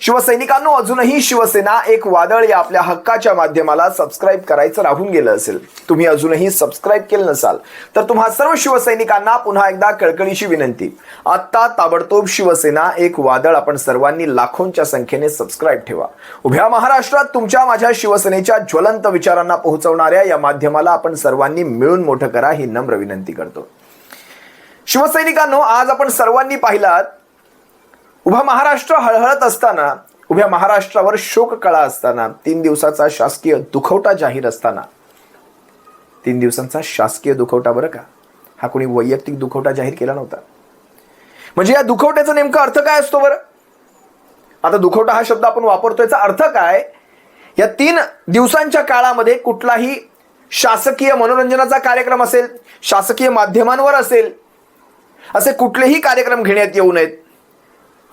शिवसैनिकांनो अजूनही शिवसेना एक वादळ या आपल्या हक्काच्या माध्यमाला सबस्क्राईब करायचं राहून गेलं असेल. तुम्ही अजूनही सबस्क्राईब केलं नसाल तर तुम्हा सर्व शिवसैनिकांना पुन्हा एकदा कळकळीची विनंती. आत्ता ताबडतोब शिवसेना एक वादळ आपण सर्वांनी लाखोंच्या संख्येने सबस्क्राईब ठेवा. उभ्या महाराष्ट्रात तुमच्या माझ्या शिवसेनेच्या ज्वलंत विचारांना पोहोचवणाऱ्या या माध्यमाला आपण सर्वांनी मिळून मोठं करा ही नम्र विनंती करतो. शिवसैनिकांनो आज आपण सर्वांनी पाहिलात उभा महाराष्ट्र हळहळत असताना उभ्या महाराष्ट्रावर शोक कळा असताना तीन दिवसाचा शासकीय दुखवटा जाहीर असताना. तीन दिवसांचा शासकीय दुखवटा बरं का? हा कोणी वैयक्तिक दुखवटा जाहीर केला नव्हता. म्हणजे या दुखवट्याचा नेमका अर्थ काय असतो बरं? आता दुखवटा हा शब्द आपण वापरतो याचा अर्थ काय? या तीन दिवसांच्या काळामध्ये कुठलाही शासकीय मनोरंजनाचा कार्यक्रम असेल शासकीय माध्यमांवर असेल असे कुठलेही कार्यक्रम घेण्यात येऊ नयेत.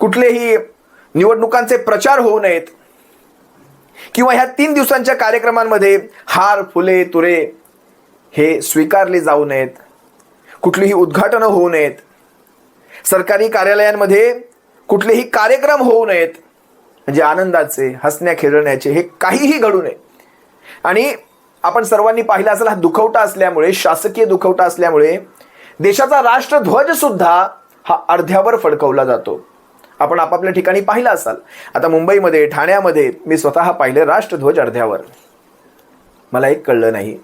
कुठलेही निवडणुकांचे प्रचार होऊ नयेत किंवा ह्या तीन दिवसांच्या कार्यक्रमांमध्ये हार फुले तुरे हे स्वीकारले जाऊ नयेत. कुठलीही उद्घाटनं होऊ नयेत. सरकारी कार्यालयांमध्ये कुठलेही कार्यक्रम होऊ नयेत. म्हणजे आनंदाचे हसण्या खेळण्याचे हे काहीही घडू नये. आणि आपण सर्वांनी पाहिलं असेल हा दुखवटा असल्यामुळे शासकीय दुखवटा असल्यामुळे देशाचा राष्ट्रध्वज सुद्धा हा अर्ध्यावर फडकवला जातो. आपण आपापल्या ठिकाणी पाहिला असाल. आता मुंबईमध्ये ठाण्यामध्ये मी स्वतः पाहिले राष्ट्रध्वज अर्ध्यावर मला एक कळलं नाही.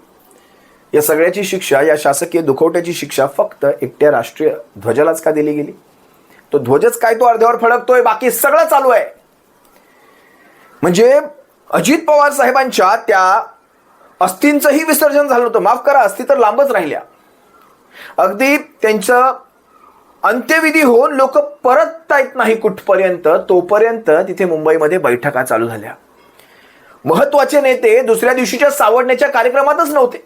या सगळ्याची शिक्षा या शासकीय दुखवट्याची शिक्षा फक्त एकट्या राष्ट्रीय ध्वजालाच का दिली गेली? तो ध्वजच काय तो अर्ध्यावर फडकतोय? बाकी सगळं चालू आहे. म्हणजे अजित पवार साहेबांच्या त्या अस्थींचंही विसर्जन झालं होतं. माफ करा अस्थी तर लांबच राहिल्या. अगदी त्यांचं अंत्यविधी होऊन लोक परत येत नाही कुठपर्यंत तोपर्यंत तिथे मुंबईमध्ये बैठका चालू झाल्या. महत्त्वाचे नेते दुसऱ्या दिवशीच्या सावडण्याच्या कार्यक्रमातच नव्हते.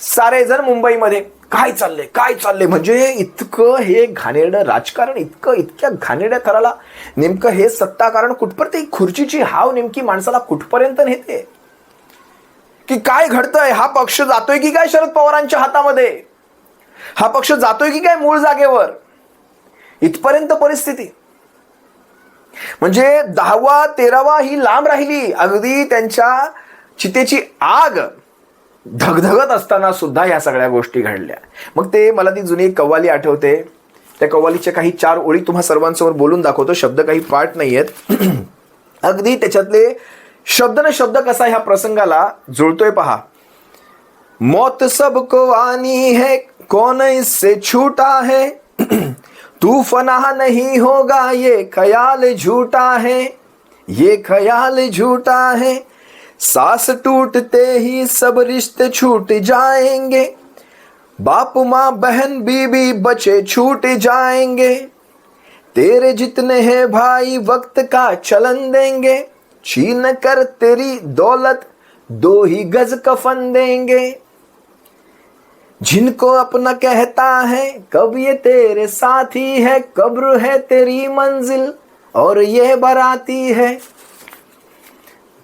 सारे जण मुंबईमध्ये काय चालले काय चालले म्हणजे इतकं हे घाणेरडं राजकारण इतकं इतक्या घाणेरड्या थराला नेमकं हे सत्ताकारण कुठपर्यंत खुर्चीची हाव नेमकी माणसाला कुठपर्यंत नेते? की काय घडतंय? हा पक्ष जातोय की काय शरद पवारांच्या हातामध्ये? हा पक्ष जातोय की काय मूळ जागेवर? इथपर्यंत परिस्थिती. म्हणजे दहावा तेरावा ही लांब राहिली. अगदी त्यांच्या चितेची आग धगधगत असताना सुद्धा या सगळ्या गोष्टी घडल्या. मग ते मला ती जुनी एक कव्वाली आठवते. त्या कव्वालीच्या काही चार ओळी तुम्हा सर्वांसमोर बोलून दाखवतो. शब्द काही पाठ नाही आहेत अगदी त्याच्यातले शब्द न शब्द कसा ह्या प्रसंगाला जुळतोय पहा. मौत सबको आनी है कौन इससे छूटा है? तू फना नहीं होगा, ये ख्याल झूठा है। ये ख्याल झूठा है। सास टूटते ही सब रिश्ते छूट जाएँगे। बाप, माँ, बहन बीबी बचे छूट जाएँगे। तेरे जितने हैं भाई, वक्त का चलन देंगे। छीन कर तेरी दौलत, दो ही गज कफन देंगे। जिनको अपना कहता है कब ये तेरे साथी है कब्र है तेरी मंजिल और ये बराती है।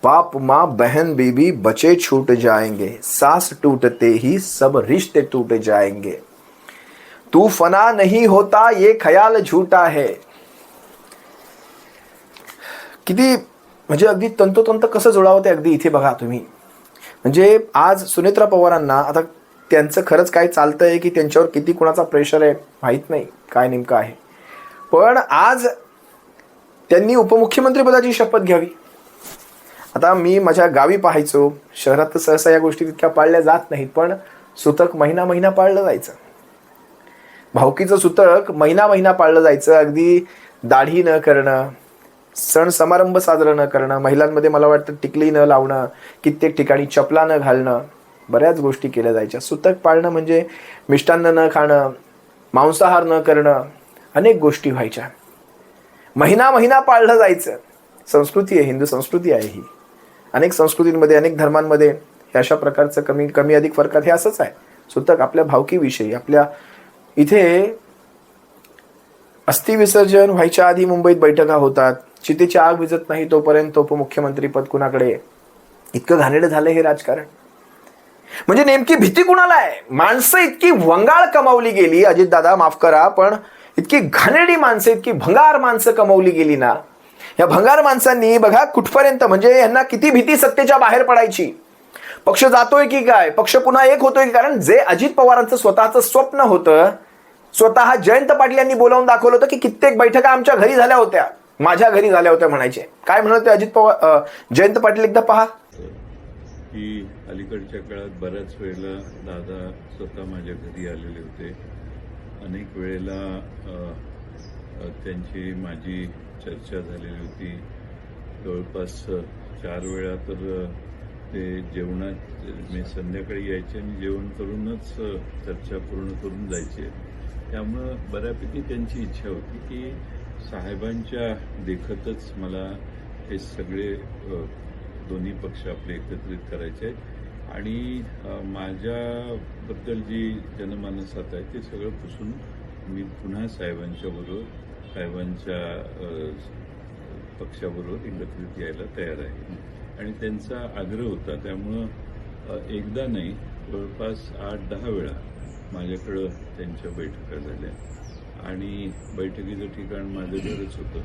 बाप माँ बहन बीबी बचे छूट जाएंगे सास टूटते ही सब रिश्ते टूट जाएंगे। तू फना नहीं होता ये ख्याल झूठा है। किती म्हणजे अगदी तंतोतंत कसं जुळावं ते अगदी इथे बघा तुम्ही. म्हणजे आज सुनेत्रा पवारांना आता त्यांचं खरंच काय चालतं आहे की त्यांच्यावर किती कुणाचा प्रेशर आहे माहीत नाही काय नेमकं आहे. पण आज त्यांनी उपमुख्यमंत्रीपदाची शपथ घ्यावी. आता मी माझ्या गावी पाहायचो शहरात तर सहसा या गोष्टी तितक्या पाळल्या जात नाहीत पण सुतक महिना महिना पाळलं जायचं. भाऊकीचं सुतक महिना महिना पाळलं जायचं अगदी दाढी न करणं सण समारंभ साजरा न करणं महिलांमध्ये मला वाटतं टिकली न लावणं कित्येक ठिकाणी चपला न घालणं बऱ्याच गोष्टी केल्या जायच्या. सुतक पाळणं म्हणजे मिष्टान्न न खाणं मांसाहार न करणं अनेक गोष्टी व्हायच्या. महिना महिना पाळलं जायचं. संस्कृती आहे हिंदू संस्कृती आहे ही. अनेक संस्कृतींमध्ये अनेक धर्मांमध्ये हे अशा प्रकारचं कमी कमी अधिक फरकात हे असंच आहे. सुतक आपल्या भावकीविषयी आपल्या इथे अस्थि विसर्जन व्हायच्या आधी मुंबईत बैठका होतात. चितेची आग विजत नाही तोपर्यंत उपमुख्यमंत्री पद कुणाकडे? इतकं घाणेरडं झालं हे राजकारण. म्हणजे नेमकी भीती कुणाला आहे? माणसं इतकी वंगाळ कमावली गेली अजितदादा माफ करा पण इतकी घाणेडी माणसं इतकी भंगार माणसं कमावली गेली ना? या भंगार माणसांनी बघा कुठपर्यंत म्हणजे यांना किती भीती सत्तेच्या बाहेर पडायची? पक्ष जातोय की काय? पक्ष पुन्हा एक होतोय की कारण जे अजित पवारांचं स्वतःचं स्वप्न होतं स्वतः जयंत पाटील यांनी बोलावून दाखवलं होतं की कित्येक बैठका आमच्या घरी झाल्या होत्या. माझ्या घरी झाल्या होत्या म्हणायचे. काय म्हणत होते अजित पवार जयंत पाटील एकदा पहा. की अलीकडच्या काळात बऱ्याच वेळेला दादा स्वतः माझ्या घरी आलेले होते. अनेक वेळेला त्यांची माझी चर्चा झालेली होती. जवळपास चार वेळा तर ते जेवणात मी संध्याकाळी यायचे आणि जेवण करूनच चर्चा पूर्ण करून जायचे. त्यामुळं बऱ्यापैकी त्यांची इच्छा होती की साहेबांच्या देखतच मला हे सगळे दोन्ही पक्ष आपले एकत्रित करायचे आहेत. आणि माझ्याबद्दल जी जनमानसात आहे ते सगळं पुसून मी पुन्हा साहेबांच्या बरोबर साहेबांच्या पक्षाबरोबर एकत्रित यायला तयार आहे. आणि त्यांचा आग्रह होता. त्यामुळं एकदा नाही जवळपास आठ दहा वेळा माझ्याकडं त्यांच्या बैठका झाल्या. आणि बैठकीचं ठिकाण माझं घरच होतं.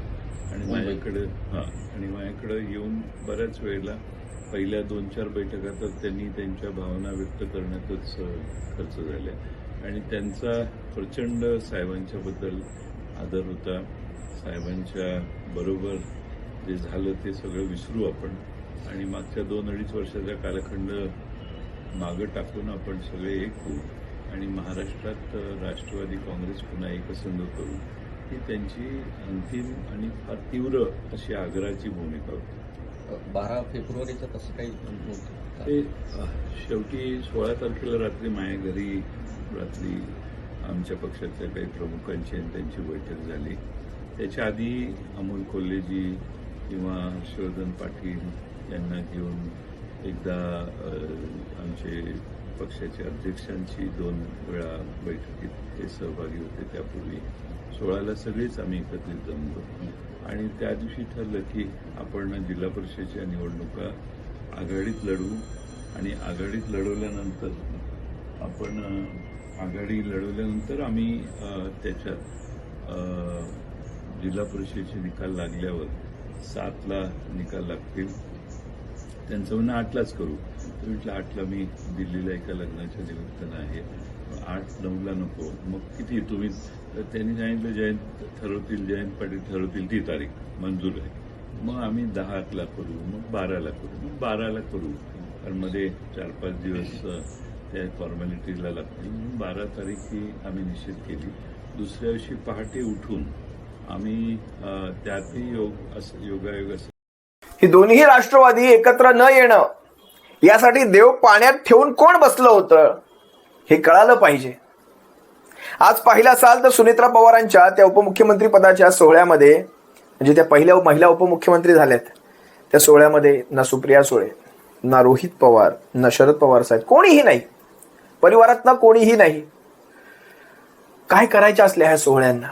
आणि माझ्याकडं हां. आणि माझ्याकडं येऊन बऱ्याच वेळेला पहिल्या दोन चार बैठका तर त्यांनी त्यांच्या भावना व्यक्त करण्यातच खर्च झाल्या आणि त्यांचा प्रचंड साहेबांच्याबद्दल आदर होता. साहेबांच्या बरोबर जे झालं ते सगळं विसरू आपण. आणि मागच्या दोन अडीच वर्षाचा कालखंड मागं टाकून आपण सगळे एक होऊ. आणि महाराष्ट्रात राष्ट्रवादी काँग्रेस पुन्हा एकसंध करू. ही त्यांची अंतिम आणि फार तीव्र अशी आग्रहाची भूमिका होती. बारा फेब्रुवारीचं तसं काही ते शेवटी सोळा तारखेला रात्री माझ्या घरी रात्री आमच्या पक्षातल्या काही प्रमुखांची आणि त्यांची बैठक झाली. त्याच्या आधी अमोल कोल्हेजी किंवा हर्षवर्धन पाटील यांना घेऊन एकदा आमचे पक्षाच्या अध्यक्षांची दोन वेळा बैठकीत ते सहभागी होते. त्यापूर्वी सोळाला सगळेच आम्ही एकत्रित जमलो. आणि त्या दिवशी ठरलं की आपण जिल्हा परिषदेच्या निवडणुका आघाडीत लढवू आणि आघाडीत लढवल्यानंतर आपण आघाडी लढवल्यानंतर आम्ही त्याच्यात जिल्हा परिषदेचे निकाल लागल्यावर सातला निकाल लागतील. त्यांचं म्हणणं आठलाच करू. तर म्हटलं आठला मी दिल्लीला एका लग्नाच्या निमित्तानं आहे. आठ नऊला नको. मग किती? तुम्ही तर त्यांनी सांगितलं जयंत ठरवतील जयंत पाटील ठरवतील ती तारीख मंजूर आहे. मग आम्ही दहाला करू मग बाराला करू मग बाराला करू. कारण मध्ये चार पाच दिवस त्या फॉर्मॅलिटीला लागतील. म्हणून बारा तारीख ही आम्ही निश्चित केली. दुसऱ्या दिवशी पहाटे उठून आम्ही त्यातही योग असं योगायोग असं ही दोन्ही राष्ट्रवादी एकत्र न येणं यासाठी देव पाण्यात ठेवून कोण बसलं होतं हे कळालं पाहिजे. आज पाहिलं असाल तर सुनेत्रा पवारांच्या त्या उपमुख्यमंत्री पदाच्या सोहळ्यामध्ये म्हणजे त्या पहिल्या महिला उपमुख्यमंत्री झाल्यात. त्या सोहळ्यामध्ये ना सुप्रिया सुळे ना रोहित पवार ना शरद पवार साहेब कोणीही नाही. परिवारात ना कोणीही नाही. काय करायच्या असल्या ह्या सोहळ्यांना?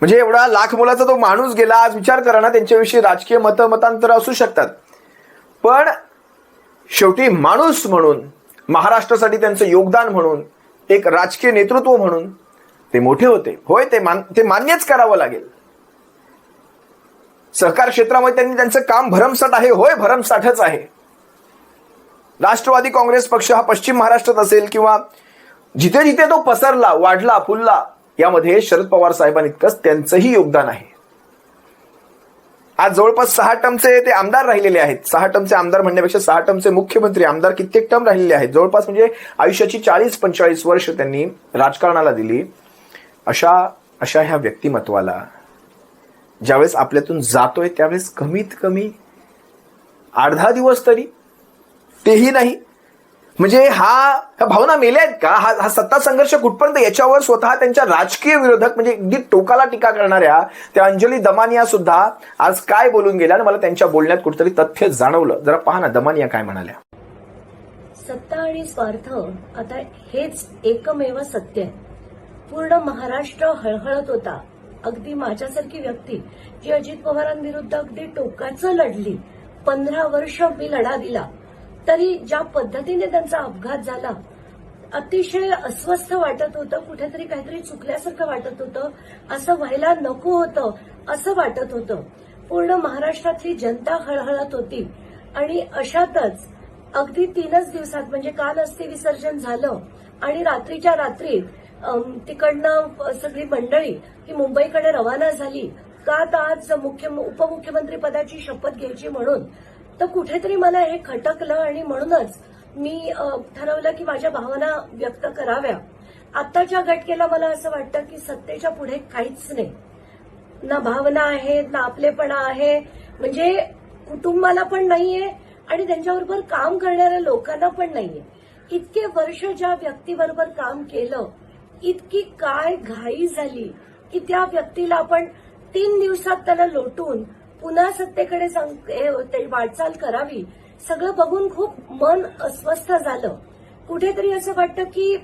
म्हणजे एवढा लाख मुलाचा तो माणूस गेला आज विचार करा ना त्यांच्याविषयी राजकीय मत मतांतर असू शकतात. पण शेवटी माणूस म्हणून महाराष्ट्रासाठी त्यांचं योगदान म्हणून एक राजकीय नेतृत्व म्हणून ते मोठे होते. होय ते मान ते मान्यच करावं लागेल. सहकार क्षेत्रामध्ये त्यांनी त्यांचं काम भरमसाठ आहे. होय भरमसाठच आहे. राष्ट्रवादी काँग्रेस पक्ष हा पश्चिम महाराष्ट्रात असेल किंवा जिथे जिथे तो पसरला वाढला फुलला यामध्ये शरद पवार साहेबांइतकंच त्यांचंही योगदान आहे. आज जवळपास सहा टर्मचे ते आमदार राहिलेले आहेत. सहा टर्मचे आमदार म्हणण्यापेक्षा सहा टर्मचे मुख्यमंत्री आमदार कित्येक टर्म राहिलेले आहेत. जवळपास म्हणजे आयुष्याची चाळीस पंचेचाळीस वर्ष त्यांनी राजकारणाला दिली. अशा अशा ह्या व्यक्तिमत्वाला ज्यावेळेस आपल्यातून जातोय त्यावेळेस कमीत कमी अर्धा दिवस तरी तेही नाही. म्हणजे हा ह्या भावना मेल्या आहेत का? हा हा सत्ता संघर्ष कुठपर्यंत याच्यावर स्वतः त्यांच्या राजकीय विरोधक म्हणजे अगदी टोकाला टीका करणाऱ्या त्या अंजली दमानिया सुद्धा आज काय बोलून गेल्या आणि मला त्यांच्या बोलण्यात कुठतरी तथ्य जाणवलं. जरा पहा ना दमानिया काय म्हणाल्या. सत्ता आणि स्वार्थ आता हेच एकमेव सत्य आहे. पूर्ण महाराष्ट्र हळहळत होता. अगदी माझ्यासारखी व्यक्ती जी अजित पवारांविरुद्ध अगदी टोकाचं लढली. पंधरा वर्ष मी लढा दिला. तरी ज्या पद्धतीने त्यांचा अपघात झाला अतिशय अस्वस्थ वाटत होतं कुठेतरी काहीतरी चुकल्यासारखं वाटत होतं असं व्हायला नको होतं असं वाटत होतं. पूर्ण महाराष्ट्रातली जनता हळहळत होती. आणि अशातच अगदी तीनच दिवसात म्हणजे काल अस्थि विसर्जन झालं आणि रात्रीच्या रात्रीत तिकडनं सगळी मंडळी ही मुंबईकडे रवाना झाली. का आज मुख्य उपमुख्यमंत्री पदाची शपथ घ्यायची म्हणून तर कुठेतरी मला हे खटकलं आणि म्हणूनच मी ठरवलं की माझ्या भावना व्यक्त कराव्या. आत्ताच्या घटकेला मला असं वाटतं की सत्तेच्या पुढे काहीच नाही. ना भावना आहेत ना आपलेपणा आहे. म्हणजे कुटुंबाला पण नाहीये आणि त्यांच्याबरोबर काम करणाऱ्या लोकांना पण नाहीये. इतके वर्ष ज्या व्यक्तीबरोबर काम केलं इतकी काय घाई झाली की त्या व्यक्तीला आपण तीन दिवसात त्याला लोटून पुन्हा सत्तेकडे ते वाटचाल करावी. सगळं बघून खूप मन अस्वस्थ झालं. कुठेतरी असं वाटतं की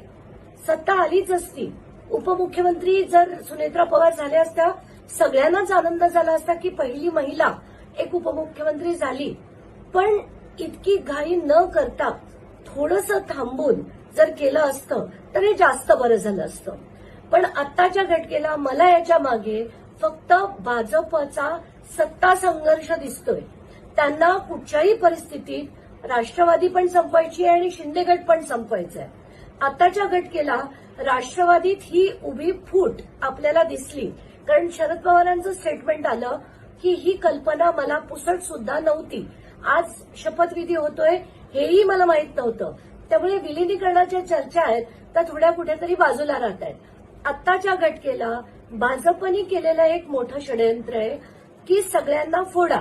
सत्ता आलीच असती. उपमुख्यमंत्री जर सुनेत्रा पवार झाल्या असत्या सगळ्यांनाच आनंद झाला असता की पहिली महिला एक उपमुख्यमंत्री झाली. पण इतकी घाई न करता थोडस थांबून जर केलं असतं तर हे जास्त बरं झालं असतं. पण आत्ताच्या घटकेला मला याच्या मागे फक्त भाजपचा सत्ता संघर्ष दिसतोय. त्यांना कुठच्याही परिस्थितीत राष्ट्रवादी पण संपवायची आहे आणि शिंदे गट पण संपायचा आहे आताच्या घटकेला राष्ट्रवादीत ही उभी फूट आपल्याला दिसली. कारण शरद पवारांचं स्टेटमेंट आलं की ही कल्पना मला पुसट सुद्धा नव्हती. आज शपथविधी होतोय हेही मला माहीत नव्हतं. त्यामुळे विलिनीकरणाच्या चर्चा आहेत त्या थोड्या कुठेतरी बाजूला राहत आहेत. आत्ताच्या घटकेला भाजपनी केलेलं एक मोठं षडयंत्र आहे की सगळ्यांना फोडा.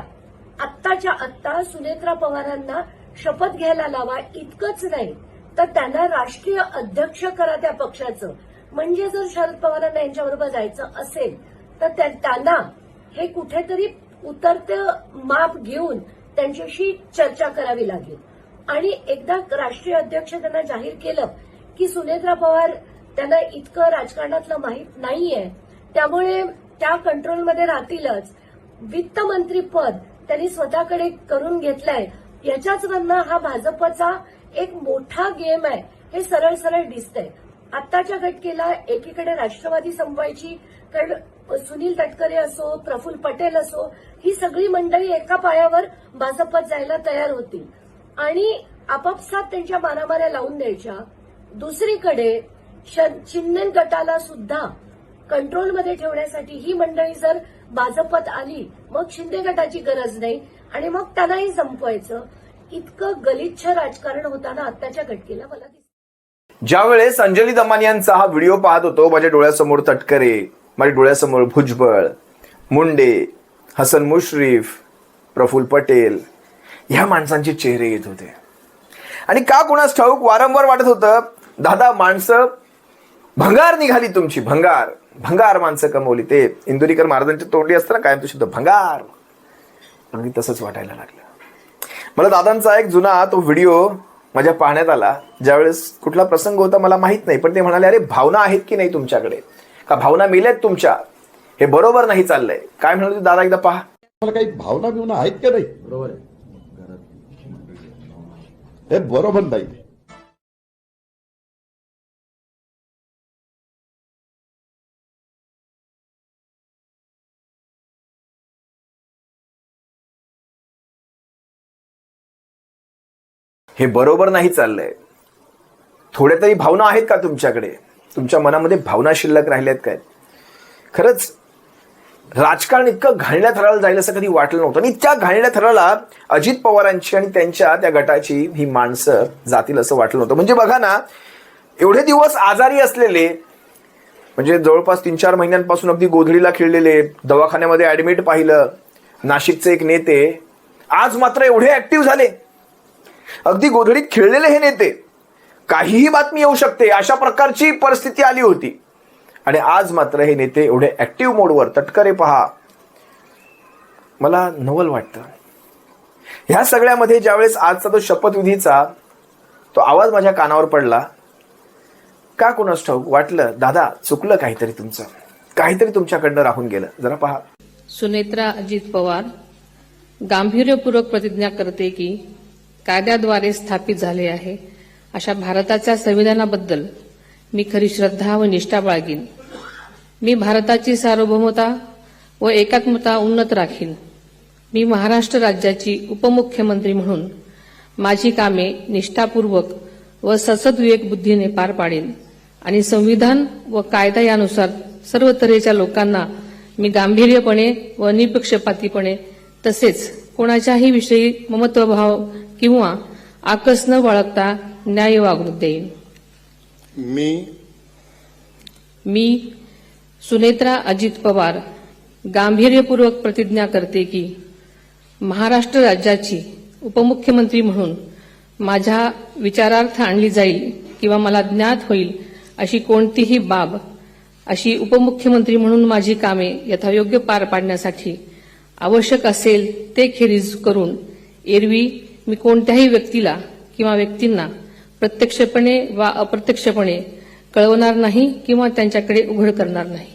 आत्ताच्या आत्ता सुनेत्रा पवारांना शपथ घ्यायला लावा इतकंच नाही तर त्यांना राष्ट्रीय अध्यक्ष करा त्या पक्षाचं. म्हणजे जर शरद पवारांना यांच्याबरोबर जायचं असेल तर त्या- त्यांना हे कुठेतरी उतरतं माप घेऊन त्यांच्याशी चर्चा करावी लागेल. आणि एकदा राष्ट्रीय अध्यक्ष त्यांना जाहीर केलं की सुनेत्रा पवार त्यांना इतकं राजकारणातलं माहीत नाहीये त्यामुळे त्या कंट्रोलमध्ये राहतीलच. वित्तमंत्री पद त्यांनी स्वतःकडे करून घेतलंय. याच्याच वरनं हा भाजपचा एक मोठा गेम आहे. हे सरळ सरळ दिसतंय. आत्ताच्या घटकेला एकीकडे राष्ट्रवादी संपवायची कारण सुनील तटकरे असो प्रफुल्ल पटेल असो ही सगळी मंडळी एका पायावर भाजपात जायला तयार होती. आणि आपापसात त्यांच्या मारामाऱ्या लावून द्यायच्या. दुसरीकडे श- गटाला सुद्धा कंट्रोलमध्ये ठेवण्यासाठी ही मंडळी जर भाजपत आली मग शिंदे गटाची गरज नाही आणि मग त्यांनाही संपवायचं. इतकं गलिच्छ राजकारण होताना आत्ताच्या घटकेला मला दिसतं ज्यावेळेस अंजली दमानी यांचा हा व्हिडिओ पाहत होतो माझ्या डोळ्यासमोर तटकरे माझ्या डोळ्यासमोर भुजबळ मुंडे हसन मुश्रीफ प्रफुल्ल पटेल ह्या माणसांचे चेहरे येत होते. आणि का कोणास ठाऊक वारंवार वाटत होतं दादा माणसं भंगार निघाली तुमची भंगार. भंगार माणसं कमवली. ते इंदुरीकर महाराजांची तोंडी असताना कायम तो शब्द भंगार. अगदी तसंच वाटायला लागलं. मला दादांचा एक जुना तो व्हिडिओ माझ्या पाहण्यात आला. ज्यावेळेस कुठला प्रसंग होता मला माहीत नाही पण ते म्हणाले अरे भावना आहेत की नाही तुमच्याकडे? का भावना मिल्यात तुमच्या? हे बरोबर नाही चाललंय. काय म्हणाले दादा एकदा पहा. मला काही भावना बिवना आहेत का नाही? बरोबर आहे. हे बरोबर नाही. हे बरोबर नाही चाललंय. थोड्या तरी भावना आहेत का तुमच्याकडे? तुमच्या मनामध्ये भावना शिल्लक राहिल्यात काय? खरंच राजकारण इतकं घाणल्या थराला जाईल असं कधी वाटलं नव्हतं. आणि त्या घाणल्या थराला अजित पवारांची आणि त्यांच्या त्या गटाची ही माणसं जातील असं वाटलं नव्हतं. म्हणजे बघा ना एवढे दिवस आजारी असलेले म्हणजे जवळपास तीन चार महिन्यांपासून अगदी गोधडीला खेळलेले दवाखान्यामध्ये ऍडमिट पाहिलं नाशिकचे एक नेते आज मात्र एवढे ऍक्टिव्ह झाले. अगदी गोधडीत खेळलेले हे नेते. काहीही बातमी येऊ शकते अशा प्रकारची परिस्थिती आली होती. आणि आज मात्र हे नेते एवढे ऍक्टिव्ह मोडवर तटकरे पहा. मला नवल वाटतं. ह्या सगळ्यामध्ये ज्यावेळेस आजचा तो शपथविधीचा तो आवाज माझ्या कानावर पडला का कोणास ठाऊक वाटलं दादा चुकलं काहीतरी तुमचं. काहीतरी तुमच्याकडनं राहून गेलं. जरा पहा. सुनेत्रा अजित पवार गांभीर्यपूर्वक प्रतिज्ञा करते की कायद्याद्वारे स्थापित झाले आहे. अशा भारताच्या संविधानाबद्दल मी खरी श्रद्धा व निष्ठा बाळगीन. मी भारताची सार्वभौमता व एकात्मता उन्नत राखीन. मी महाराष्ट्र राज्याची उपमुख्यमंत्री म्हणून माझी कामे निष्ठापूर्वक व ससद्विवेक बुद्धीने पार पाडेन आणि संविधान व कायदा यानुसार सर्व तऱ्हेच्या लोकांना मी गांभीर्यपणे व निपक्षपातीपणे तसेच कोणाच्याही विषयी ममत्वभाव किंवा आकस न बाळगता न्याय वागणूक देईन. मी मी सुनेत्रा अजित पवार गांभीर्यपूर्वक प्रतिज्ञा करते की महाराष्ट्र राज्याची उपमुख्यमंत्री म्हणून माझ्या विचारार्थ आणली जाईल किंवा मला ज्ञात होईल अशी कोणतीही बाब अशी उपमुख्यमंत्री म्हणून माझी कामे यथायोग्य पार पाडण्यासाठी आवश्यक असेल ते खेरीज करून एरवी मी कोणत्याही व्यक्तीला किंवा व्यक्तींना प्रत्यक्षपणे वा अप्रत्यक्षपणे कळवणार नाही किंवा त्यांच्याकडे उघड करणार नाही.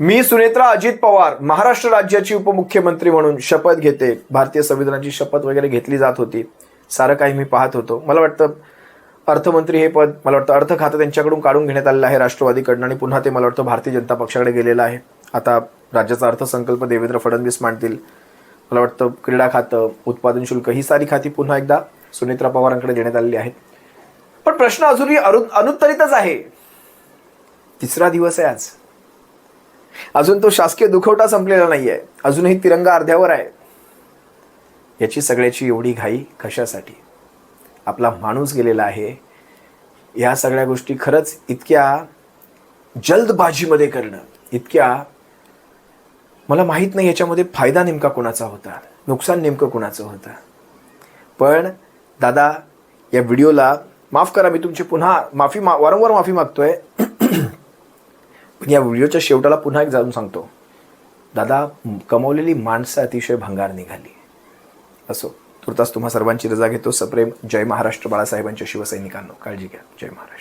मी सुनेत्रा अजित पवार महाराष्ट्र राज्याची उपमुख्यमंत्री म्हणून शपथ घेते. भारतीय संविधानाची शपथ वगैरे घेतली जात होती. सारं काही मी पाहत होतो. मला वाटतं अर्थमंत्री हे पद मला वाटतं अर्थ खातं त्यांच्याकडून काढून घेण्यात आलेलं आहे राष्ट्रवादीकडनं आणि पुन्हा ते मला वाटतं भारतीय जनता पक्षाकडे गेलेलं आहे. आता राज्याचा अर्थसंकल्प देवेंद्र फडणवीस मांडतील. मला वाटतं क्रीडा खातं उत्पादन शुल्क ही सारी खाती पुन्हा एकदा सुनेत्रा पवारांकडे देण्यात आलेली आहेत. पण प्रश्न अजूनही अरु अनुत्तरितच आहे. तिसरा दिवस आहे आज. अजून तो शासकीय दुखवटा संपलेला नाहीये. अजूनही तिरंगा अर्ध्यावर आहे. याची सगळ्याची एवढी घाई कशासाठी? आपला माणूस गेलेला आहे. या सगळ्या गोष्टी खरंच इतक्या जल्दबाजीमध्ये करणं इतक्या मला माहीत नाही याच्यामध्ये फायदा नेमका कोणाचा होता. नुकसान नेमकं कोणाचं होतं. पण दादा या व्हिडिओला माफ करा मी तुमची पुन्हा माफी मा वारंवार माफी मागतोय. पण या व्हिडिओच्या शेवटाला पुन्हा एक जाऊन सांगतो. दादा कमवलेली माणसं अतिशय भंगार निघाली. असो. तुर्तास तुम्हा सर्वांची रजा घेतो. सप्रेम. जय महाराष्ट्र. बाळासाहेबांच्या शिवसैनिकांनो काळजी घ्या. जय महाराष्ट्र.